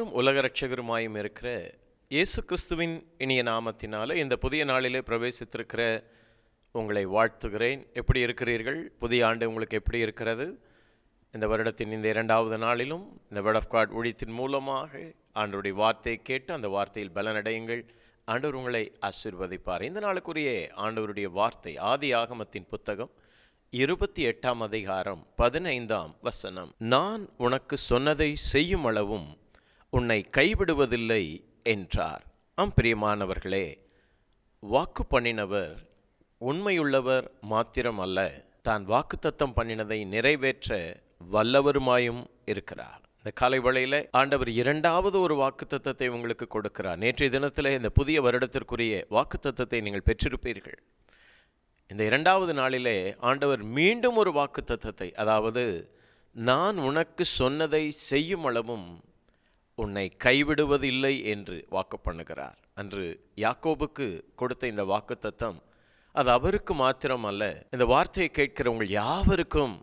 உலக ரட்சகருமாயும் இருக்கிற இயேசு கிறிஸ்துவின் இனிய நாமத்தினால இந்த புதிய நாளிலே பிரவேசித்திருக்கிற உங்களை வாழ்த்துகிறேன். எப்படி இருக்கிறீர்கள்? புதிய ஆண்டு உங்களுக்கு எப்படி இருக்கிறது? இந்த வருடத்தின் இந்த இரண்டாவது நாளிலும் இந்த வேர்ட் ஆஃப் காட் ஊழியத்தின் மூலமாக ஆண்டவருடைய வார்த்தையை கேட்டு அந்த வார்த்தையில் பலனடையுங்கள். ஆண்டவர் உங்களை ஆசிர்வதிப்பார். இந்த நாளுக்குரிய ஆண்டவருடைய வார்த்தை ஆதி ஆகமத்தின் புத்தகம் இருபத்தி எட்டாம் அதிகாரம் பதினைந்தாம் வசனம். நான் உனக்கு சொன்னதை செய்யும் அளவும் உன்னை கைவிடுவதில்லை என்றார். ஆம் பிரியமானவர்களே வாக்கு பண்ணினவர் உண்மையுள்ளவர் மாத்திரம் அல்ல தான் வாக்குத்தத்தம் பண்ணினதை நிறைவேற்ற வல்லவருமாயும் இருக்கிறார். இந்த காலை வேளையில ஆண்டவர் இரண்டாவது ஒரு வாக்குத்தத்தத்தை உங்களுக்கு கொடுக்கிறார். நேற்றைய தினத்தில் இந்த புதிய வருடத்திற்குரிய வாக்குத்தத்தத்தை நீங்கள் பெற்றிருப்பீர்கள். இந்த இரண்டாவது நாளிலே ஆண்டவர் மீண்டும் ஒரு வாக்குத்தத்தத்தை அதாவது நான் உனக்கு சொன்னதை செய்யும் அளவும் உன்னை கைவிடுவதில்லை என்று வாக்கு பண்ணுகிறார். அன்று யாக்கோபுக்கு கொடுத்த இந்த வாக்குத்தத்தம் அது அவருக்கு மாத்திரம் அல்ல இந்த வார்த்தையை கேட்கிறவங்க யாவருக்கும்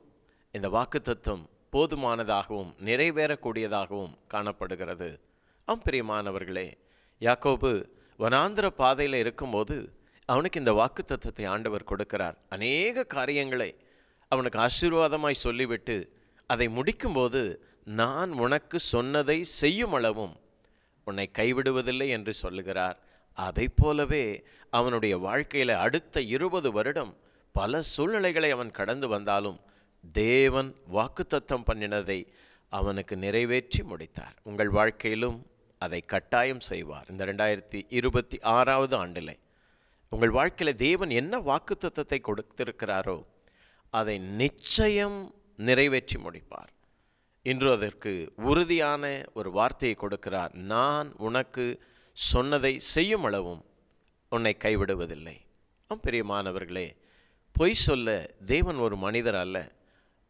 இந்த வாக்குத்தத்தம் போதுமானதாகவும் நிறைவேறக்கூடியதாகவும் காணப்படுகிறது. ஆம் பிரியமானவர்களே யாக்கோபு வனாந்திர பாதையில் இருக்கும்போது அவனுக்கு இந்த வாக்குத்தத்தத்தை ஆண்டவர் கொடுக்கிறார். அநேக காரியங்களை அவனுக்கு ஆசீர்வாதமாய் சொல்லிவிட்டு அதை முடிக்கும்போது நான் உனக்கு சொன்னதை செய்யும் அளவும் உன்னை கைவிடுவதில்லை என்று சொல்லுகிறார். அதை போலவே அவனுடைய வாழ்க்கையில் அடுத்த இருபது வருடம் பல சூழ்நிலைகளை அவன் கடந்து வந்தாலும் தேவன் வாக்குத்தத்தம் பண்ணினதை அவனுக்கு நிறைவேற்றி முடித்தார். உங்கள் வாழ்க்கையிலும் அதை கட்டாயம் செய்வார். இந்த ரெண்டாயிரத்தி இருபத்தி ஆறாவது ஆண்டிலே உங்கள் வாழ்க்கையில் தேவன் என்ன வாக்குத்தத்தத்தை கொடுத்திருக்கிறாரோ அதை நிச்சயம் நிறைவேற்றி முடிப்பார். இன்று அதற்கு உறுதியான ஒரு வார்த்தையை கொடுக்கிறார். நான் உனக்கு சொன்னதை செய்யும் அளவும் உன்னை கைவிடுவதில்லை. பிரியமானவர்களே பொய் சொல்ல தேவன் ஒரு மனிதர் அல்ல.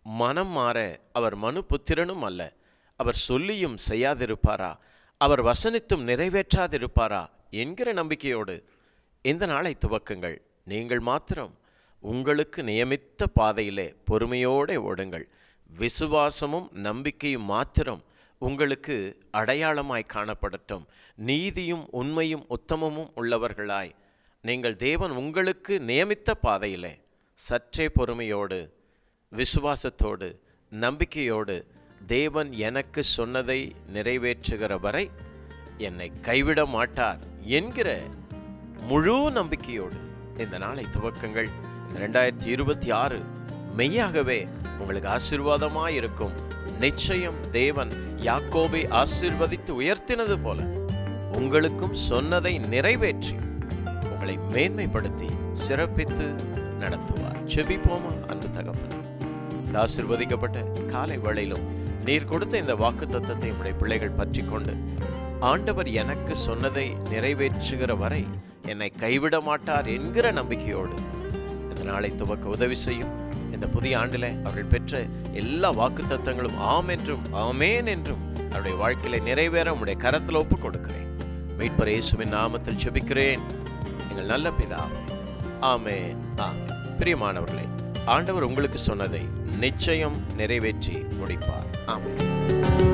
மனம் மாற அவர் மனு புத்திரனும் அல்ல. அவர் சொல்லியும் செய்யாதிருப்பாரா? அவர் வசனித்தும் நிறைவேற்றாதிருப்பாரா? என்கிற நம்பிக்கையோடு இந்த நாளை துவக்குங்கள். நீங்கள் மாத்திரம் உங்களுக்கு நியமித்த பாதையிலே பொறுமையோடு ஓடுங்கள். விசுவாசமும் நம்பிக்கையும் மாத்திரம் உங்களுக்கு அடையாளமாய் காணப்படட்டும். நீதியும் உண்மையும் உத்தமமும் உள்ளவர்களாய். நீங்கள் தேவன் உங்களுக்கு நியமித்த பாதையிலே சற்றே பொறுமையோடு விசுவாசத்தோடு நம்பிக்கையோடு தேவன் எனக்கு சொன்னதை நிறைவேற்றுகிற வரை என்னை கைவிட மாட்டார் என்கிற முழு நம்பிக்கையோடு இந்த நாளை துவக்கங்கள். ரெண்டாயிரத்தி இருபத்தி ஆறு. மெய்யாகவே உங்களுக்கு ஆசீர்வாதமாய் இருக்கும் நிச்சயம் தேவன் யாக்கோபை ஆசீர்வதித்து உயர்த்தினது போல உங்களுக்கும் சொன்னதை நிறைவேற்றி உங்களை மேன்மைப்படுத்தி சிறப்பித்து நடத்துவார். செபிப்போமா அன்பு தகப்பன். ஆசிர்வதிக்கப்பட்ட காலை வேளையிலும் நீர் கொடுத்த இந்த வாக்கு தத்தத்தை உடைய பிள்ளைகள் பற்றி கொண்டு ஆண்டவர் எனக்கு சொன்னதை நிறைவேற்றுகிற வரை என்னை கைவிட மாட்டார் என்கிற நம்பிக்கையோடு நாளை துவக்க உதவி செய்யும். இந்த புதிய ஆண்டில் அவர்கள் பெற்ற எல்லா வாக்கு தத்தங்களும் ஆம் என்றும் ஆமேன் என்றும் அவருடைய வாழ்க்கையில நிறைவேற உடைய கரத்தில் ஒப்பு கொடுக்கிறேன். மீட்பர் இயேசுவின் நாமத்தில் செபிக்கிறேன் எங்கள் நல்ல பிதாவே ஆமேன் ஆமேன். பிரியமானவர்களே ஆண்டவர் உங்களுக்கு சொன்னதை நிச்சயம் நிறைவேற்றி முடிப்பார். ஆமென்.